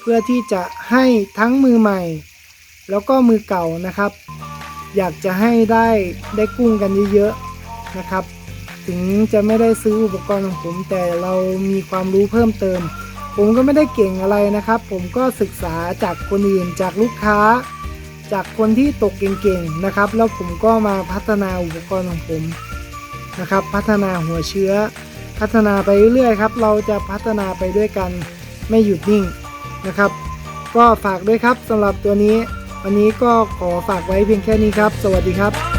เพื่อที่จะให้ทั้งมือใหม่ แล้วก็มือเก่านะครับ อยากจะให้ได้ได้กุ้งกันเยอะๆนะครับ ถึงจะไม่ได้ซื้ออุปกรณ์ของผม แต่เรามีความรู้เพิ่มเติม ผมก็ไม่ได้เก่งอะไรนะครับ ผมก็ศึกษาจากคนอื่นจากลูกค้า จากคนที่ตกเก่งๆนะครับ แล้วผมก็มาพัฒนาอุปกรณ์ของผมนะครับ พัฒนาหัวเชื้อ พัฒนาไปเรื่อยๆครับ เราจะพัฒนาไปด้วยกันไม่หยุดนิ่ง นะครับ ก็ฝากด้วยครับสำหรับตัวนี้ วันนี้ก็ขอฝากไว้เพียงแค่นี้ครับ สวัสดีครับ